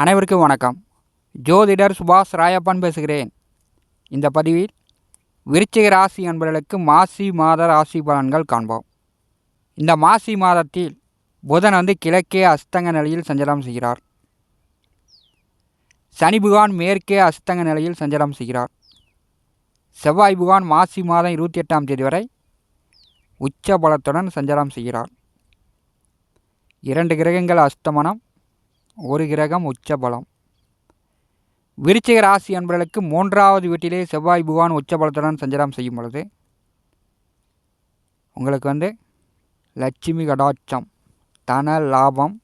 அனைவருக்கும் வணக்கம். ஜோதிடர் சுபாஷ் ராயப்பன் பேசுகிறேன். இந்த பதிவில் விருச்சிக ராசி அன்பர்களுக்கு மாசி மாத ராசி பலன்கள் காண்போம். இந்த மாசி மாதத்தில் புதன் வந்து கிழக்கே அஸ்தங்க நிலையில் சஞ்சலம் செய்கிறார். சனி புகான் மேற்கே அஸ்தங்க நிலையில் சஞ்சலம் செய்கிறார். செவ்வாய் புகான் மாசி மாதம் இருபத்தி எட்டாம் தேதி வரை உச்ச பலத்துடன் சஞ்சலம் செய்கிறார். இரண்டு கிரகங்கள் அஸ்தமனம் ஒரு கிரகம் உச்ச பலம் விருச்சிக ராசி அன்பர்களுக்கு மூன்றாவது வீட்டிலே செவ்வாய் பகவான் உச்ச பலத்துடன் சஞ்சாரம் செய்யும் பொழுது உங்களுக்கு வந்து லட்சுமி கடாட்சம் தன லாபம்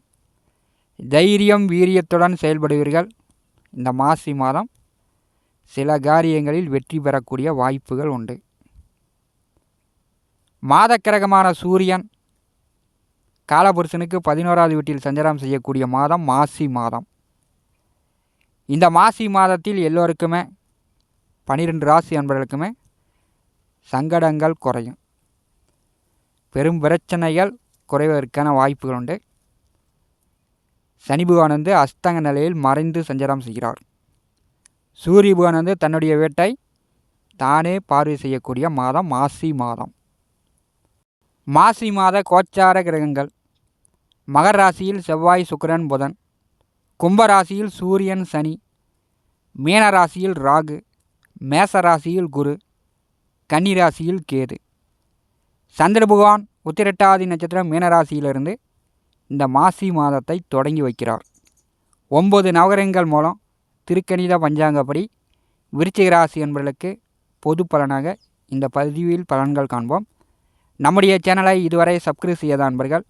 தைரியம் வீரியத்துடன் செயல்படுவீர்கள். இந்த மாசி மாதம் சில காரியங்களில் வெற்றி பெறக்கூடிய வாய்ப்புகள் உண்டு. மாதக்கிரகமான சூரியன் காலபுருஷனுக்கு பதினோராவது வீட்டில் சஞ்சாரம் செய்யக்கூடிய மாதம் மாசி மாதம். இந்த மாசி மாதத்தில் எல்லோருக்குமே பனிரெண்டு ராசி அன்பர்களுக்குமே சங்கடங்கள் குறையும். பெரும் பிரச்சனைகள் குறைவதற்கான வாய்ப்புகள் உண்டு. சனி பகவான் வந்து அஸ்தங்க நிலையில் மறைந்து சஞ்சாரம் செய்கிறார். சூரிய பகவான் வந்து தன்னுடைய வேட்டை தானே பார்வை செய்யக்கூடிய மாதம் மாசி மாதம். மாசி மாத கோச்சார கிரகங்கள். மகர் ராசியில் செவ்வாய் சுக்கிரன் புதன். கும்பராசியில் சூரியன் சனி. மீன ராசியில் ராகு. மேச ராசியில் குரு. கன்னிராசியில் கேது. சந்திர பகவான் உத்திரட்டாதி நட்சத்திரம் மீனராசியிலிருந்து இந்த மாசி மாதத்தை தொடங்கி வைக்கிறார். ஒம்பது நவகரங்கள் மூலம் திருக்கணித பஞ்சாங்கப்படி விருச்சிக ராசி என்பவர்களுக்கு பொது பலனாக இந்த பதிவில் பலன்கள் காண்போம். நம்முடைய சேனலை இதுவரை சப்ஸ்கிரைப் செய்யாத அன்பர்கள்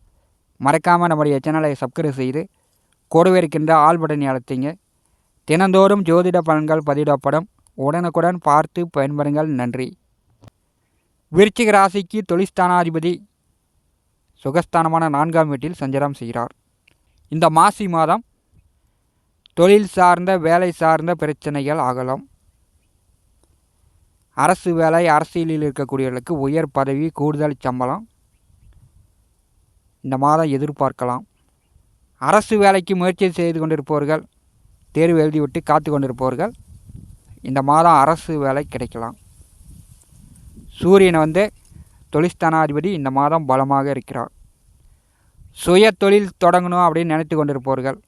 மறக்காமல் நம்முடைய சேனலை சப்ஸ்கிரைப் செய்து கூடவே இருக்கின்ற ஆல் பட்டனை அழுத்திங்க. தினந்தோறும் ஜோதிட பலன்கள் பதிவிடப்படும். உடனுக்குடன் பார்த்து பயன்பெறுங்கள். நன்றி. விருச்சிக ராசிக்கு தொழிற்ஸ்தானாதிபதி சுகஸ்தானமான நான்காம் வீட்டில் சஞ்சாரம் செய்கிறார். இந்த மாசி மாதம் தொழில் சார்ந்த வேலை சார்ந்த பிரச்சனைகள் ஆகலாம் அரசு வேலை அரசியலில் இருக்கக்கூடியவர்களுக்கு உயர் பதவி கூடுதல் சம்பளம் இந்த மாதம் எதிர்பார்க்கலாம். அரசு வேலைக்கு முயற்சி செய்து கொண்டிருப்பவர்கள் தேர்வு எழுதிவிட்டு காத்து கொண்டிருப்பவர்கள் இந்த மாதம் அரசு வேலை கிடைக்கலாம். சூரியன் வந்து தொழிற்ஸ்தானாதிபதி இந்த மாதம் பலமாக இருக்கிறார். சுய தொழில் தொடங்கணும் அப்படின்னு நினைத்து கொண்டிருப்பவர்கள்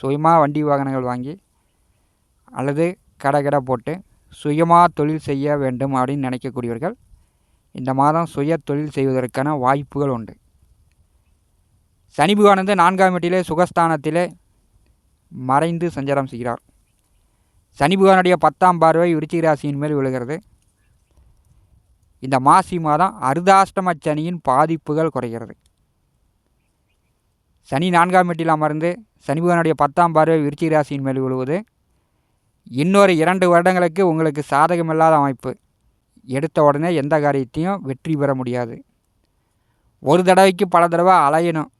சுயமாக வண்டி வாகனங்கள் வாங்கி அல்லது கடை கடை போட்டு சுயமாக தொழில் செய்ய வேண்டும் அப்படின்னு நினைக்கக்கூடியவர்கள் இந்த மாதம் சுய தொழில் செய்வதற்கான வாய்ப்புகள் உண்டு. சனி பகவான் வந்து நான்காம் வீட்டிலே சுகஸ்தானத்திலே மறைந்து சஞ்சாரம் செய்கிறார். சனி பகவானுடைய பத்தாம் பார்வை விருச்சிக ராசியின் மேல் விழுகிறது. இந்த மாசி மாதம் அர்தாஷ்டம சனியின் பாதிப்புகள் குறைகிறது. சனி நான்காம் வீட்டில் அமர்ந்து சனி பகவானுடைய பத்தாம் பார்வை விருச்சிக ராசியின் மேல் விழுவது இன்னொரு இரண்டு வருடங்களுக்கு உங்களுக்கு சாதகமில்லாத அமைப்பு. எடுத்த உடனே எந்த காரியத்தையும் வெற்றி பெற முடியாது. ஒரு தடவைக்கு பல தடவை அலையணும்.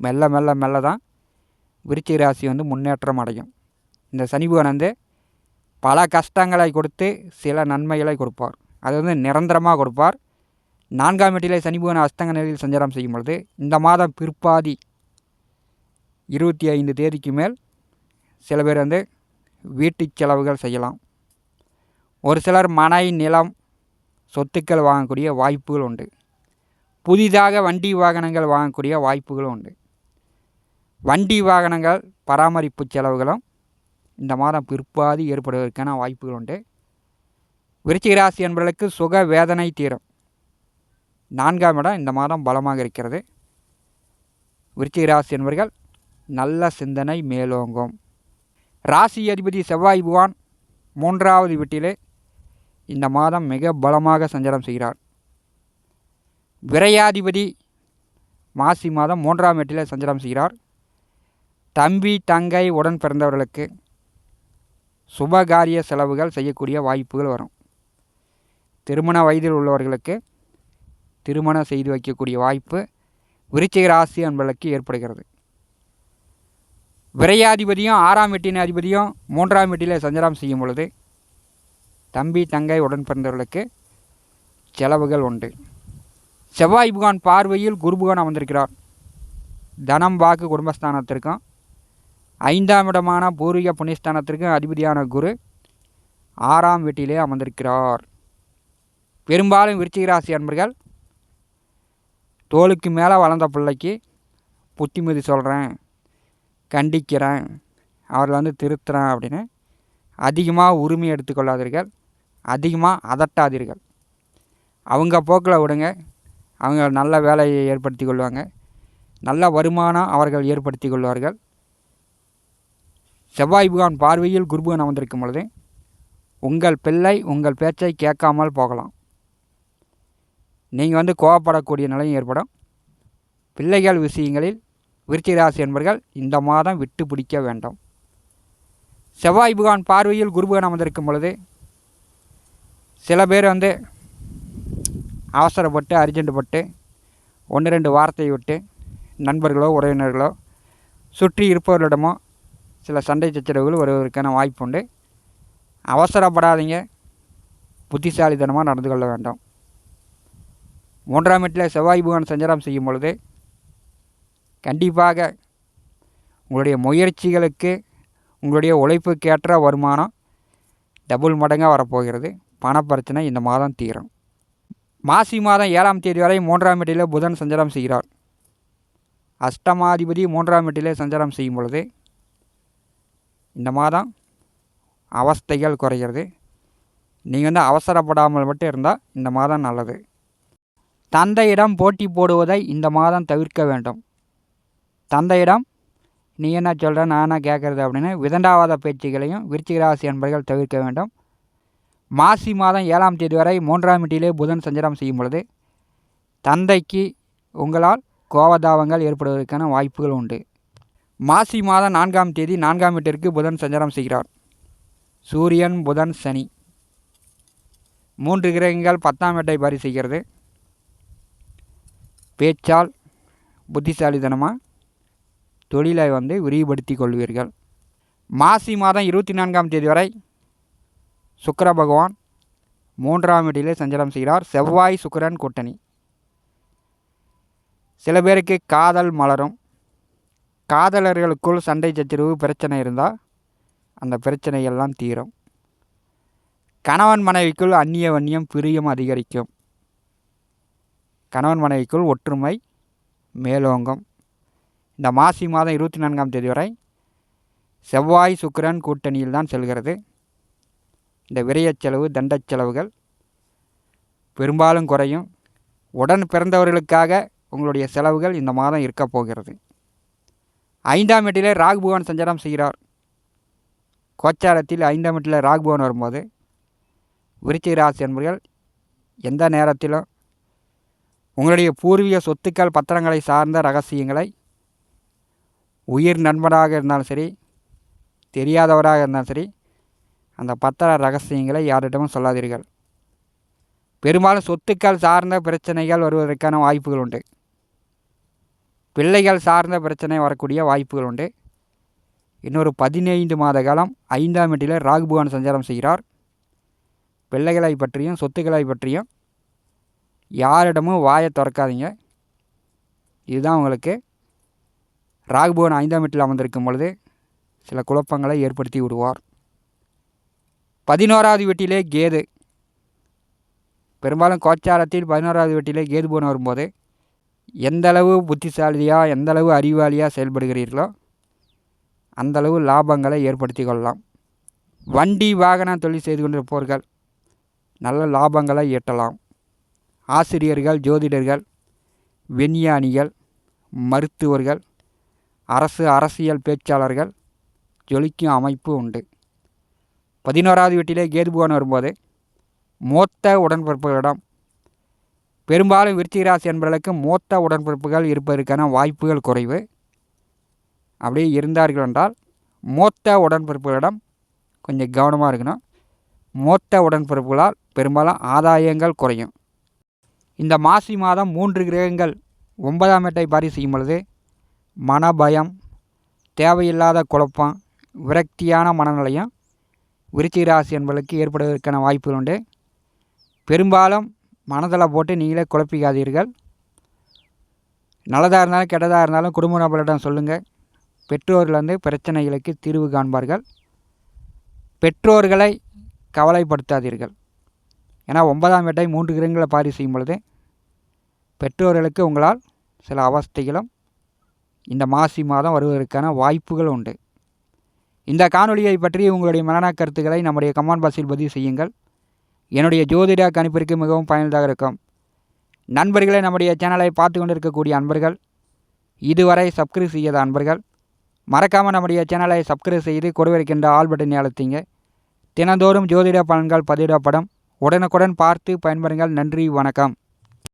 மெல்ல மெல்ல மெல்ல தான் விருச்சிக ராசி வந்து முன்னேற்றம் அடையும். இந்த சனி பகவான் வந்து பல கஷ்டங்களை கொடுத்து சில நன்மைகளை கொடுப்பார். அது வந்து நிரந்தரமாக கொடுப்பார். நான்காம் வீட்டிலே சனி பகவான் அஸ்தங்க நிலையில் சஞ்சாரம் செய்யும் பொழுது இந்த மாதம் பிற்பாதி இருபத்தி ஐந்து தேதிக்கு மேல் சில பேர் வந்து வீட்டு செலவுகள் செய்யலாம். ஒரு சிலர் மனை நிலம் சொத்துக்கள் வாங்கக்கூடிய வாய்ப்புகள் உண்டு. புதிதாக வண்டி வாகனங்கள் வாங்கக்கூடிய வாய்ப்புகளும் உண்டு. வண்டி வாகனங்கள் பராமரிப்பு செலவுகளும் இந்த மாதம் பிற்பாதி ஏற்படுவதற்கான வாய்ப்புகள் உண்டு. விருச்சிக ராசி என்பவர்களுக்கு சுக வேதனை தீரும். நான்காம் இடம் இந்த மாதம் பலமாக இருக்கிறது. விருச்சிக ராசி என்பவர்கள் நல்ல சிந்தனை மேலோங்கும். ராசி அதிபதி செவ்வாய் புவான் மூன்றாவது வீட்டிலே இந்த மாதம் மிக பலமாக சஞ்சாரம் செய்கிறார். விரையாதிபதி மாசி மாதம் மூன்றாம் வீட்டிலே சஞ்சாரம் செய்கிறார். தம்பி தங்கை உடன் பிறந்தவர்களுக்கு சுபகாரிய செலவுகள் செய்யக்கூடிய வாய்ப்புகள் வரும். திருமண வயதில் உள்ளவர்களுக்கு திருமணம் செய்து வைக்கக்கூடிய வாய்ப்பு விருச்சிக ராசி என்பதற்கு ஏற்படுகிறது. விரையாதிபதியும் ஆறாம் வீட்டின் அதிபதியும் மூன்றாம் வீட்டில் சஞ்சாரம் செய்யும் பொழுது தம்பி தங்கை உடன் பிறந்தவர்களுக்கு செலவுகள் உண்டு. செவ்வாய் புகான் பார்வையில் குரு புகான் அமர்ந்திருக்கிறார். தனம் வாக்கு குடும்பஸ்தானத்திற்கும் ஐந்தாம் இடமான பூர்வீக புண்ணியஸ்தானத்திற்கும் அதிபதியான குரு ஆறாம் வீட்டிலே அமர்ந்திருக்கிறார். பெரும்பாலும் விருச்சிக ராசி அன்பர்கள் தோளுக்கு மேலே வளர்ந்த பிள்ளைக்கு புத்திமதி சொல்கிறேன் கண்டிக்கிறேன் அவர்களை வந்து திருத்துறேன் அப்படின்னு அதிகமாக உரிமை எடுத்துக்கொள்ளாதீர்கள் அதிகமாக அதட்டாதீர்கள். அவங்க போக்கில் விடுங்க அவங்க நல்ல வேலையை ஏற்படுத்தி கொள்வாங்க நல்ல வருமானம் அவர்கள் ஏற்படுத்தி கொள்வார்கள். செவ்வாய் புகான் பார்வையில் குருபுகன் அமர்ந்திருக்கும் பொழுது உங்கள் பிள்ளை உங்கள் பேச்சை கேட்காமல் போகலாம். நீங்கள் வந்து கோவப்படக்கூடிய நிலையும் ஏற்படும். பிள்ளைகள் விஷயங்களில் விருச்சிகராசி என்பர்கள் இந்த மாதம் விட்டு பிடிக்க வேண்டும். செவ்வாய் புகான் பார்வையில் குருபுகன் அமர்ந்திருக்கும் பொழுது சில பேர் வந்து அவசரப்பட்டு அர்ஜென்ட்டுப்பட்டு ஒன்று ரெண்டு வார்த்தையை விட்டு நண்பர்களோ உறவினர்களோ சுற்றி இருப்பவர்களிடமோ சில சண்டை சச்சரவுகள் வருவதற்கான வாய்ப்பு உண்டு. அவசரப்படாதீங்க. புத்திசாலித்தனமாக நடந்து கொள்ள வேண்டும். மூன்றாம் வீட்டில் செவ்வாய் பகவான் சஞ்சாரம் செய்யும் பொழுது கண்டிப்பாக உங்களுடைய முயற்சிகளுக்கு உங்களுடைய உழைப்புக்கேற்ற வருமானம் டபுள் மடங்காக வரப்போகிறது. பணப்பிரச்சனை இந்த மாதம் தீரும். மாசி மாதம் ஏழாம் தேதி வரை மூன்றாம் வீட்டிலே புதன் சஞ்சாரம் செய்கிறார். அஷ்டமாதிபதி மூன்றாம் வீட்டிலே சஞ்சாரம் செய்யும் பொழுது இந்த மாதம் அவஸ்தைகள் குறைகிறது. நீங்கள் வந்து அவசரப்படாமல் மட்டும் இருந்தால் இந்த மாதம் நல்லது. தந்தையிடம் போட்டி போடுவதை இந்த மாதம் தவிர்க்க வேண்டும். தந்தையிடம் நீ என்ன சொல்கிற நான் என்ன கேட்குறது அப்படின்னு விதண்டாவாத பேச்சுகளையும் விருச்சிக ராசி என்பர்கள் தவிர்க்க வேண்டும். மாசி மாதம் ஏழாம் தேதி வரை மூன்றாம் வீட்டிலே புதன் சஞ்சாரம் செய்யும் பொழுது தந்தைக்கு உங்களால் கோபதாபங்கள் ஏற்படுவதற்கான வாய்ப்புகள் உண்டு. மாசி மாதம் நான்காம் தேதி நான்காம் வீட்டிற்கு புதன் சஞ்சாரம் செய்கிறார். சூரியன் புதன் சனி. மூன்று கிரகங்கள் பத்தாம் வீட்டை பரி செய்கிறது பேச்சால் புத்திசாலித்தனமாக தொழிலை வந்து விரிவுபடுத்தி கொள்வீர்கள். மாசி மாதம் இருபத்தி நான்காம் தேதி வரை சுக்கர பகவான் மூன்றாம் வீட்டிலே சஞ்சலம் செய்கிறார். செவ்வாய் சுக்கரன் கூட்டணி. சில பேருக்கு காதல் மலரும். காதலர்களுக்குள் சண்டை சச்சரவு பிரச்சனை இருந்தால் அந்த பிரச்சனையெல்லாம் தீரும். கணவன் மனைவிக்குள் அந்நிய வன்னியம் பிரியம் அதிகரிக்கும். கணவன் மனைவிக்குள் ஒற்றுமை மேலோங்கும். இந்த மாசி மாதம் இருபத்தி நான்காம் தேதி வரை செவ்வாய் சுக்கிரன் கூட்டணியில் தான் செல்கிறது. இந்த விரயச் செலவு தண்டச் செலவுகள் பெரும்பாலும் குறையும். உடன் பிறந்தவர்களுக்காக உங்களுடைய செலவுகள் இந்த மாதம் இருக்கப் போகிறது. ஐந்தாம் எட்டிலே ராகு பகவான் சஞ்சாரம் செய்கிறார். கோச்சாரத்தில் ஐந்தாம் எட்டில் ராகு பகவான் வரும்போது விருச்சிக ராசி என்பர்கள் எந்த நேரத்திலும் உங்களுடைய பூர்வீக சொத்துக்கள் பத்திரங்களை சார்ந்த ரகசியங்களை உயிர் நண்பனாக இருந்தாலும் சரி தெரியாதவராக இருந்தாலும் சரி அந்த பத்திர ரகசியங்களை யாரிடமும் சொல்லாதீர்கள். பெரும்பாலும் சொத்துக்கள் சார்ந்த பிரச்சனைகள் வருவதற்கான வாய்ப்புகள் உண்டு. பிள்ளைகள் சார்ந்த பிரச்சனை வரக்கூடிய வாய்ப்புகள் உண்டு. இன்னொரு பதினைந்து மாத காலம் ஐந்தாம் வீட்டில் ராகுபவன் சஞ்சாரம் செய்கிறார். பிள்ளைகளை பற்றியும் சொத்துக்களை பற்றியும் யாரிடமும் வாயை திறக்காதீங்க. இதுதான் உங்களுக்கு ராகுபவன் ஐந்தாம் வீட்டில் அமர்ந்திருக்கும் பொழுது சில குழப்பங்களை ஏற்படுத்தி விடுவார். பதினோராவது வீட்டிலே கேது. பெரும்பாலும் கோச்சாரத்தில் பதினோராவது வீட்டிலே கேது போன வரும்போது எந்தளவு புத்திசாலியாக எந்தளவு அறிவாளியாக செயல்படுகிறீர்களோ அந்தளவு லாபங்களை ஏற்படுத்தி கொள்ளலாம். வண்டி வாகன தொழில் செய்து கொண்டிருப்பவர்கள் நல்ல லாபங்களை ஈட்டலாம். ஆசிரியர்கள் ஜோதிடர்கள் விஞ்ஞானிகள் மருத்துவர்கள் அரசு அரசியல் பேச்சாளர்கள் ஜொலிக்கும் அமைப்பு உண்டு. பதினோராவது வீட்டிலே கேதுபுவான் வரும்போது மூத்த உடன்பிறப்புகளிடம் பெரும்பாலும் விருச்சிக ராசி என்பவர்களுக்கு மூத்த உடன்பிறப்புகள் இருப்பதற்கான வாய்ப்புகள் குறைவு. அப்படியே இருந்தார்கள் என்றால் மூத்த உடன்பிறப்புகளிடம் கொஞ்சம் கவனமாக இருக்கணும். மூத்த உடன்பிறப்புகளால் பெரும்பாலும் ஆதாயங்கள் குறையும். இந்த மாசி மாதம் மூன்று கிரகங்கள் ஒன்பதாம் எட்டை பாரி செய்யும் பொழுது மனபயம் தேவையில்லாத குழப்பம் விரக்தியான மனநிலையம் விருச்சிக ராசி என்பதற்கு ஏற்படுவதற்கான வாய்ப்புகள் உண்டு. பெரும்பாலும் மனதில் போட்டு நீங்களே குழப்பிக்காதீர்கள். நல்லதாக இருந்தாலும் கெட்டதாக இருந்தாலும் குடும்ப நபரிடம் சொல்லுங்கள் பெற்றோர்கள் வந்து பிரச்சனைகளுக்கு தீர்வு காண்பார்கள். பெற்றோர்களை கவலைப்படுத்தாதீர்கள். ஏன்னா ஒன்பதாம் வீட்டை மூன்று கிரகங்களை பாரி செய்யும் பொழுது பெற்றோர்களுக்கு உங்களால் சில அவஸ்தைகளும் இந்த மாசி மாதம் வருவதற்கான வாய்ப்புகள் உண்டு. இந்த காணொலியை பற்றி உங்களுடைய மரண கருத்துக்களை நம்முடைய கமெண்ட் பாக்ஸில் பதிவு செய்யுங்கள். என்னுடைய ஜோதிட கணிப்பிற்கு மிகவும் பயனுள்ளதாக இருக்கும். நண்பர்களே நம்முடைய சேனலை பார்த்து கொண்டிருக்கக்கூடிய அன்பர்கள் இதுவரை சப்ஸ்கிரைப் செய்யாத அன்பர்கள் மறக்காமல் நம்முடைய சேனலை சப்ஸ்கிரைப் செய்து கொடுவிருக்கின்ற ஆல் பட்டனை அழுத்திங்க. தினந்தோறும் ஜோதிட பலன்கள் பதிவிடப்படும். உடனுக்குடன் பார்த்து பயன்பெறுங்கள். நன்றி வணக்கம்.